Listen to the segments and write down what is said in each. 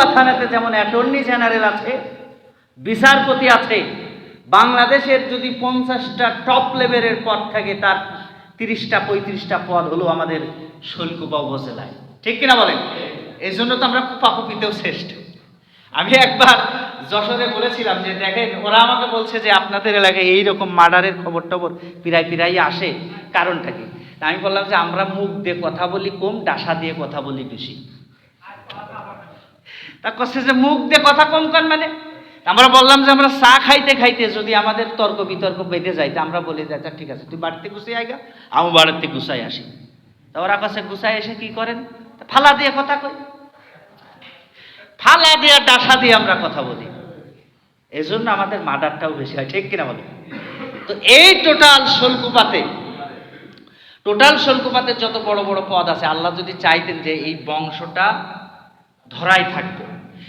বা থানাতে যেমন অ্যাটর্নি জেনারেল আছে, বিচারপতি আছে, বাংলাদেশের যদি পঞ্চাশটা টপ লেভেলের পদ থাকে, তার তিরিশটা, পঁয়ত্রিশটা পদ হলো আমাদের শৈলকুপা উপজেলায়। ঠিক কিনা বলেন? এই জন্য তো আমরা কুপাকুপিতেও শ্রেষ্ঠ। আমি একবার যশোরে বলেছিলাম যে, দেখেন, ওরা আমাকে বলছে যে, আপনাদের এলাকায় এইরকম মার্ডারের খবর টবর পিরাই পিরাই আসে। কারণটা কি? আমি বললাম যে, আমরা মুখ দিয়ে কথা বলি, কম, ডাসা দিয়ে কথা বলি বেশি। তা কচ্ছে যে মুখ দিয়ে কথা কম কর মানে? আমরা বললাম যে আমরা চা খাইতে খাইতে যদি আমাদের তর্ক বিতর্ক বেঁধে যায়, তা আমরা বলি যে আচ্ছা ঠিক আছে, তুই বাড়িতে গুছিয়ে আইগা আমি বাড়িতে গুছাই আসি। তা ওরা কাছে গুছাই এসে কি করেন? ফালা দিয়ে কথা কই। ফালা দিয়ে ডাসা দিয়ে আমরা কথা বলি। এই জন্য আমাদের মার্ডারটাও বেশি হয়, ঠিক কিনা বলে? তো এই টোটাল শোলকুপাতে টোটাল শোলকুপাতে যত বড় বড় পদ আছে, আল্লাহ যদি চাইতেন যে এই বংশটা ধরাই থাকবে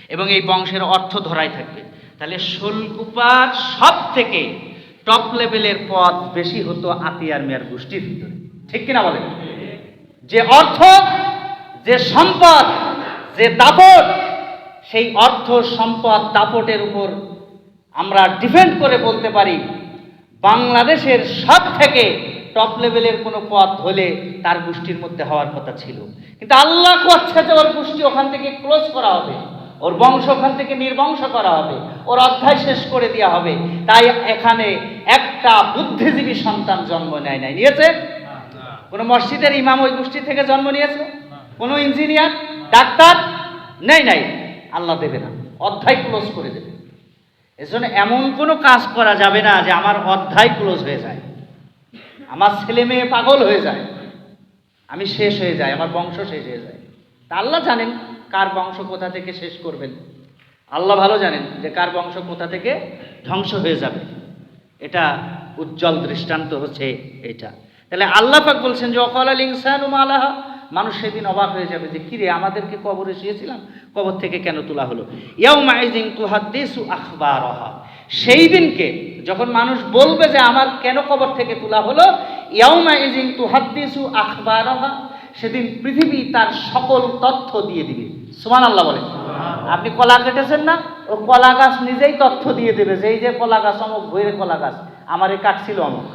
এবং এই বংশের অর্থ ধরাই থাকবে। তাহলে শোলকুপার সব থেকে টপ লেভেলের পদ বেশি হতো আতিয়ার মেয়ার গোষ্ঠীর ভিতরে। ঠিক কিনা বলেন? যে অর্থ, যে সম্পদ, যে দাপট, সেই অর্থ, সম্পদ, দাপটের উপর আমরা ডিপেন্ড করে বলতে পারি, বাংলাদেশের সব থেকে টপ লেভেলের কোনো পথ হলে তার গোষ্ঠীর মধ্যে হওয়ার কথা ছিল। কিন্তু আল্লাহ করছে যে ওর গোষ্ঠী ওখান থেকে ক্লোজ করা হবে। ওর বংশ ওখান থেকে নির্বংশ করা হবে। ওর অধ্যায় শেষ করে দেওয়া হবে। তাই এখানে একটা বুদ্ধিজীবী সন্তান জন্ম নেয় নাই। নিয়েছে? কোনো মসজিদের ইমাম ওই গোষ্ঠী থেকে জন্ম নিয়েছে? কোনো ইঞ্জিনিয়ার? ডাক্তার? নেই নাই। আল্লাহ দেবে না। অধ্যায় ক্লোজ করে দেবে। এজন্য এমন কোনো কাজ করা যাবে না যে আমার অধ্যায় ক্লোজ হয়ে যায়। আমার ছেলে মেয়ে পাগল হয়ে যায়। আমি শেষ হয়ে যাই, আমার বংশ শেষ হয়ে যায়। তা আল্লাহ জানেন কার বংশ কোথা থেকে শেষ করবেন। আল্লাহ ভালো জানেন যে কার বংশ কোথা থেকে ধ্বংস হয়ে যাবে। এটা উজ্জ্বল দৃষ্টান্ত হচ্ছে এটা। তাহলে আল্লাহ পাক বলছেন যে, অকল আল ইনসান আলাহা মানুষ সেদিন অবাক হয়ে যাবে যে, কিরে, আমাদেরকে কবরে শুয়েছিলাম? কবর থেকে কেন তোলা হলো? ইয়াও মাইজিং তুহাদ্দিসু আখবারহা। সেই দিনকে যখন মানুষ বলবে যে, আমার কেন কবর থেকে তোলা হলো? ইয়াও মাইজিং তুহাদ্দিসু আখবারহা। সেদিন পৃথিবী তার সকল তথ্য দিয়ে দিবে। সুমান আল্লাহ বলেন আপনি কলা কেটেছেন না? ও কলা গাছ নিজেই তথ্য দিয়ে দেবে যে, এই যে কলা গাছ, অমুক ভৈরে কলা গাছ, আমারে কাটছিল অমুক।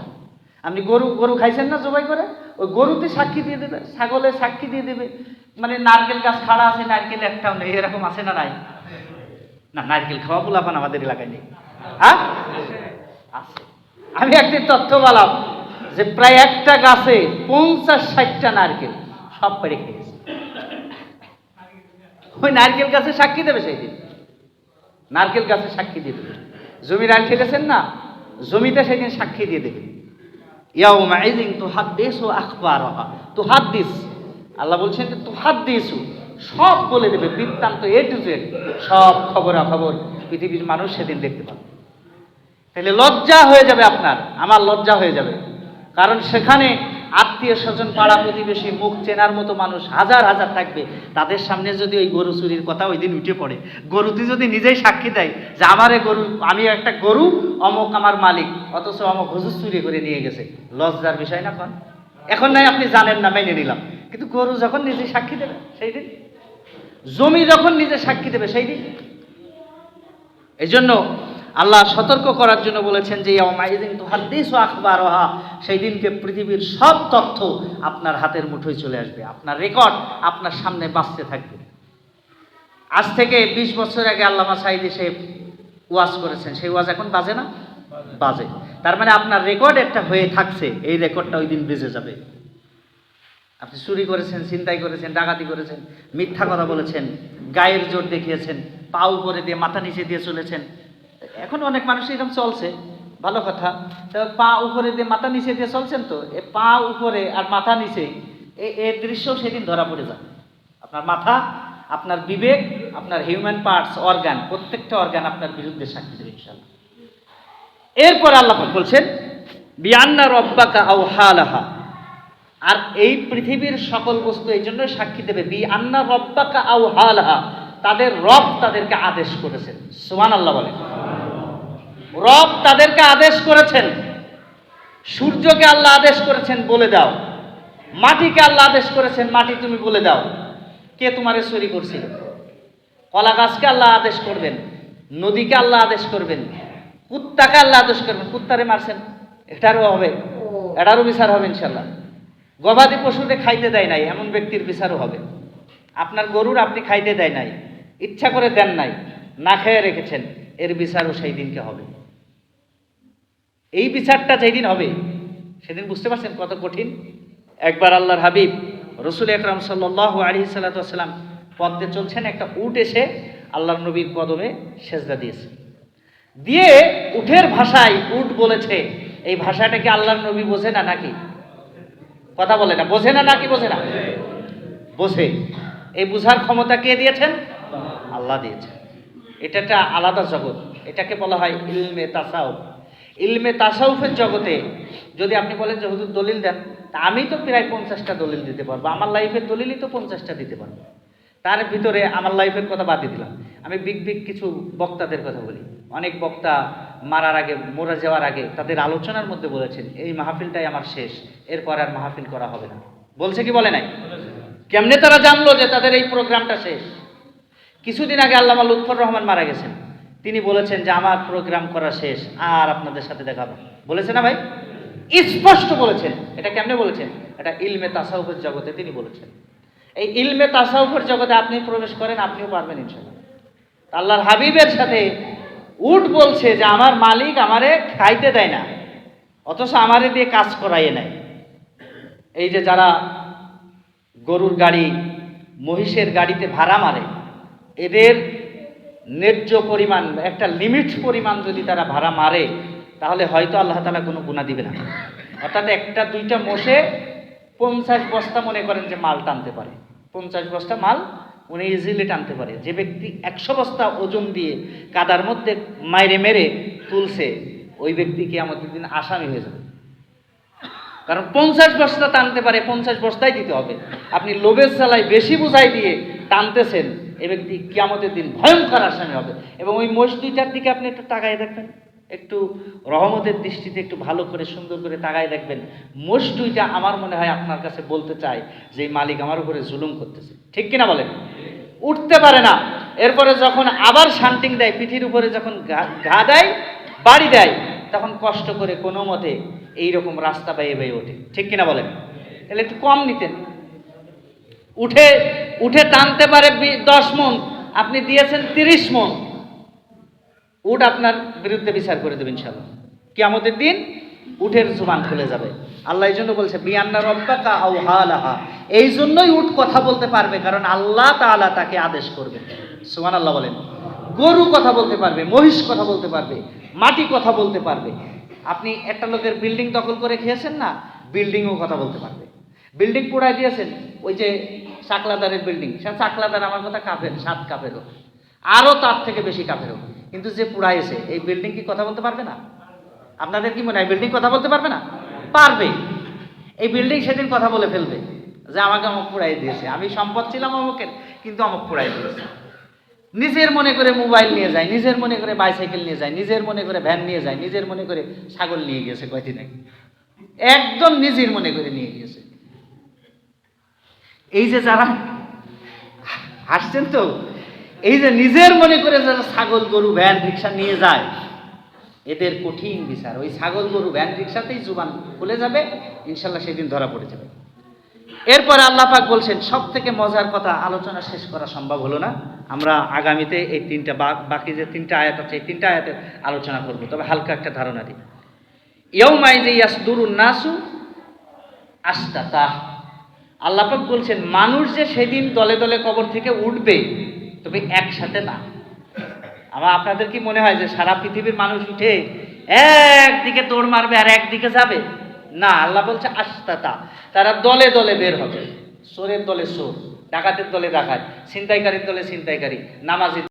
আপনি গরু গরু খাইছেন না জবাই করে? ওই গরুতে সাক্ষী দিয়ে দেবে ছাগলের সাক্ষী দিয়ে দেবে। মানে নারকেল গাছ খাড়া আছে, নারকেল একটাও নেই, এরকম আছে না নাই? না, নারকেল খাওয়া পোলাপান আমাদের এলাকায় নেই। হ্যাঁ? আছে। আমি একদিন তথ্য বললাম যে, প্রায় একটা গাছে পঞ্চাশ ষাটটা নারকেল। সব পেরে খেয়েছে। ওই নারকেল গাছে সাক্ষী দেবে সেই দিন নারকেল গাছে সাক্ষী দিয়ে দেবে। জমির আইন খেটেছেন না? জমিতে সেদিন সাক্ষী দিয়ে দেবে। ইয়াউমাইজিং তুহাদ্দিস ও আখবারহা। তুহাদ্দিস, আল্লাহ বলছেন যে তুহাদ্দিসু, সব বলে দেবে, বৃত্তান্ত এ টু জেড সব খবরাখবর পৃথিবীর মানুষ সেদিন দেখতে পাবে। তাহলে লজ্জা হয়ে যাবে আপনার, আমার লজ্জা হয়ে যাবে। কারণ সেখানে আত্মীয় স্বজন, পাড়া প্রতিবেশী, মুখ চেনার মতো মানুষ হাজার হাজার থাকবে। তাদের সামনে যদি ওই গরু চুরির কথা ওই দিন উঠে পড়ে। গরুটি যদি নিজেই সাক্ষী দেয় যে আমার গরু, আমি একটা গরু, অমুক আমার মালিক, অথচ অমুক হুজুর চুরি করে নিয়ে গেছে। লজ্জার বিষয় না কন? এখন নাই, আপনি জানেন না, মেনে নিলাম। কিন্তু গরু যখন নিজে সাক্ষী দেবে, সেই দিন। জমি যখন নিজে সাক্ষী দেবে, সেই দিন। এই জন্য আল্লাহ সতর্ক করার জন্য বলেছেন যে ইয়াউমাইদিন তুহাদ্দিস ও আখবারহা, সেই দিনকে পৃথিবীর সব তথ্য আপনার হাতের মুঠোয় চলে আসবে, আপনার রেকর্ড আপনার সামনে বাঁচতে থাকবে। আজ থেকে বিশ বছর আগে আল্লামা সাইদ এসে ওয়াজ করেছেন, সেই ওয়াজ এখন বাজে না? বাজে। তার মানে আপনার রেকর্ড একটা হয়ে থাকছে, এই রেকর্ডটা ওই দিন বেজে যাবে। আপনি চুরি করেছেন, ছিনতাই করেছেন, ডাকাতি করেছেন, মিথ্যা কথা বলেছেন, গায়ের জোর দেখিয়েছেন, পা উপরে দিয়ে, মাথা নিচে দিয়ে চলেছেন এখন অনেক মানুষ এরকম চলছে, ভালো কথা। পা উপরে দিয়ে মাথা নিচে দিয়ে চলছেন তো, এ পা উপরে আর মাথা নিচে, এ দৃশ্য সেদিন ধরা পড়ে যাবে। আপনার মাথা, আপনার বিবেক, আপনার হিউম্যান পার্টস অর্গান প্রত্যেকটা অর্গান আপনার বিরুদ্ধে সাক্ষী দেবে ইনশাল্লাহ এরপর আল্লাহ বলছেন বিয়ান্না রব্বাকা আও হালাহা আর এই পৃথিবীর সকল বস্তু এই জন্য সাক্ষী দেবে বি আন্না রব্বাকা আও হালাহা তাদের রব তাদেরকে আদেশ করেছেন। সুমান আল্লাহ বলে রব তাদেরকে আদেশ করেছেন। সূর্যকে আল্লাহ আদেশ করেছেন, বলে দাও। মাটিকে আল্লাহ আদেশ করেছেন, মাটি তুমি বলে দাও। কে তোমারে চুরি করছিল? কলা গাছকে আল্লাহ আদেশ করবেন, নদীকে আল্লাহ আদেশ করবেন, কুত্তাকে আল্লাহ আদেশ করবেন। কুত্তারে মারছেন, এটারও হবে, এটারও বিচার হবে ইনশাল্লাহ গবাদি পশুতে খাইতে দেয় নাই, এমন ব্যক্তির বিচারও হবে। আপনার গরুর আপনি খাইতে দেয় নাই, ইচ্ছা করে দেন নাই, না খেয়ে রেখেছেন, এর বিচারও সেই দিনকে হবে। এই বিচারটা যেদিন হবে, সেদিন বুঝতে পারছেন কত কঠিন? একবার আল্লাহর হাবিব রসুল একরাম সাল্লাহ আলী সাল্লাতাম পদ্মে চলছেন, একটা উট এসে আল্লাহর নবীর কদমে সেজদা দিয়েছে। দিয়ে উঠের ভাষায় উট বলেছে, এই ভাষাটা কি আল্লাহর নবী বোঝে না নাকি? কথা বলে না, বোঝে না নাকি বোঝে না? বোঝে। এই বুঝার ক্ষমতা কে দিয়েছেন? আল্লাহ দিয়েছেন। এটা একটা আলাদা জগৎ। এটাকে বলা হয় ইলমে তাসাউফ। ইলমে তাসাউফের জগতে, যদি আপনি বলেন যে, হুজুর দলিল দেন, তা আমি তো প্রায় পঞ্চাশটা দলিল দিতে পারব। আমার লাইফের দলিলই তো পঞ্চাশটা দিতে পারব। তার ভিতরে আমার লাইফের কথা বাদ দিলাম। আমি বিগ বিগ কিছু বক্তাদের কথা বলি। অনেক বক্তা মারার আগে, মরে যাওয়ার আগে তাদের আলোচনার মধ্যে বলেছেন, এই মাহফিলটাই আমার শেষ, এরপর আর মাহফিল করা হবে না। বলছে কি, বলে নাই? কেমনে তারা জানলো যে তাদের এই প্রোগ্রামটা শেষ? কিছুদিন আগে আল্লামা লুৎফর রহমান মারা গেছেন। তিনি বলেছেন যে, আমার প্রোগ্রাম করা শেষ, আর আপনাদের সাথে দেখাবো বলেছে না ভাই? স্পষ্ট বলেছেন। এটা কেমনে বলেছেন? এটা ইলমে তাসাউফের জগতে তিনি বলেছেন। এই ইলমে তাসাউফের জগতে আপনি প্রবেশ করেন, আপনিও পারবেন ইনশাল্লাহ আল্লাহর হাবিবের সাথে উট বলছে যে, আমার মালিক আমারে খাইতে দেয় না, অথচ আমারে দিয়ে কাজ করাইয়ে নেয়। এই যে যারা গরুর গাড়ি, মহিষের গাড়িতে ভাড়া মারে, এদের ন্যায্য পরিমাণ, একটা লিমিট পরিমাণ যদি তারা ভাড়া মারে, তাহলে হয়তো আল্লাহ তালা কোনো গুণা দিবে না। অর্থাৎ একটা, দুইটা মোষে পঞ্চাশ বস্তা মনে করেন যে মাল টানতে পারে। পঞ্চাশ বস্তা মাল উনি ইজিলি টানতে পারে। যে ব্যক্তি একশো বস্তা ওজন দিয়ে কাদার মধ্যে মাইরে মেরে তুলছে, ওই ব্যক্তিকে আমাদের দিন আসামি হয়ে যাবে। কারণ পঞ্চাশ বস্তা টানতে পারে, পঞ্চাশ বস্তাই দিতে হবে। আপনি লোভের চালায় বেশি বোঝাই দিয়ে টানতেছেন এ ব্যক্তি কিয়ামতের দিন ভয়ঙ্কর আসামি হবে। এবং ওই মোষ দুইটার দিকে আপনি একটু তাকায় দেখবেন। একটু রহমতের দৃষ্টিতে একটু ভালো করে, সুন্দর করে তাকায় দেখবেন। দুইটা আমার মনে হয় আপনার কাছে বলতে চাই যে মালিক আমার উপরে জুলুম করতেছে। ঠিক কিনা বলেন? উঠতে পারে না। এরপরে যখন আবার শান্তিং দেয়, পিঠির উপরে যখন ঘা দেয়, বাড়ি দেয়, তখন কষ্ট করে কোনো মতে এইরকম রাস্তা বাইয়ে বাইয়ে ওঠে। ঠিক কিনা বলেন? তাহলে একটু কম নিতেন। উঠে উঠে টানতে পারে দশ মন, আপনি দিয়েছেন তিরিশ মন। উট আপনার বিরুদ্ধে বিচার করে দেবেন ইনশাল্লাহ। কিয়ামতের দিন উঠের জুবান খুলে যাবে। আল্লাহ এই জন্য বলছে, বিয়ান্না রব্বাকা আউ হালাহা এই জন্যই উট কথা বলতে পারবে, কারণ আল্লাহ তাআলা তাকে আদেশ করবে। সুমান আল্লাহ বলেন। গরু কথা বলতে পারবে, মহিষ কথা বলতে পারবে, মাটি কথা বলতে পারবে। আপনি একটা লোকের বিল্ডিং দখল করে খেয়েছেন না? বিল্ডিংও কথা বলতে পারবে। বিল্ডিং পোড়ায় দিয়েছেন, ওই যে চাকলাদারের বিল্ডিং। সে চাকলাদার আমার কথা কাফের, সাত কাফেরও। আরও তার থেকে বেশি কাফেরও। কিন্তু যে পুড়াইছে, এই বিল্ডিং কি কথা বলতে পারবে না? আপনাদের কি মনে হয় বিল্ডিং কথা বলতে পারবে না? পারবে। এই বিল্ডিং সেদিন কথা বলে ফেলবে যে আমাকে অমুক পুড়াই দিয়েছে। আমি সম্পদ ছিলাম অমুকের, কিন্তু অমুক পুড়াই দিয়েছে। নিজের মনে করে মোবাইল নিয়ে যায়, নিজের মনে করে বাইসাইকেল নিয়ে যায়, নিজের মনে করে ভ্যান নিয়ে যায়, নিজের মনে করে ছাগল নিয়ে গিয়েছে কয়দিন আগে। একদম নিজের মনে করে নিয়ে গিয়েছে। এই যে যারা হাসছেন তো, এই যে নিজের মনে করে যারা ছাগল গরু ভ্যান রিক্সা নিয়ে যায়, এদের কঠিন বিচার। ওই ছাগল গরু ভ্যান রিক্সাতেই জুবান খুলে যাবে, ইনশাল্লাহ সেদিন ধরা পড়ে যাবে। এরপরে আল্লাহ পাক বলছেন সব থেকে মজার কথা আলোচনা শেষ করা সম্ভব হলো না। আমরা আগামীতে এই তিনটা বাকি যে তিনটা আয়াত আছে, এই তিনটা আয়াতের আলোচনা করব। তবে হালকা একটা ধারণা দিই। ইয়ৌমাই যে ইয়াসদুরুন নাসু আস্তাতা আল্লাহ পাক বলছেন, মানুষ যে সেদিন দলে দলে কবর থেকে উঠবে, তবে একসাথে না। আমার আপনাদের কি মনে হয় যে সারা পৃথিবীর মানুষ উঠে একদিকে দৌড় মারবে আর একদিকে যাবে? না, আল্লাহ বলছে আস্তাতা তারা দলে দলে বের হবে। সোরের দলে সোর ডাকাতের দলে ডাকাত, ছিনতাইকারীর দলে ছিনতাইকারী, নামাজির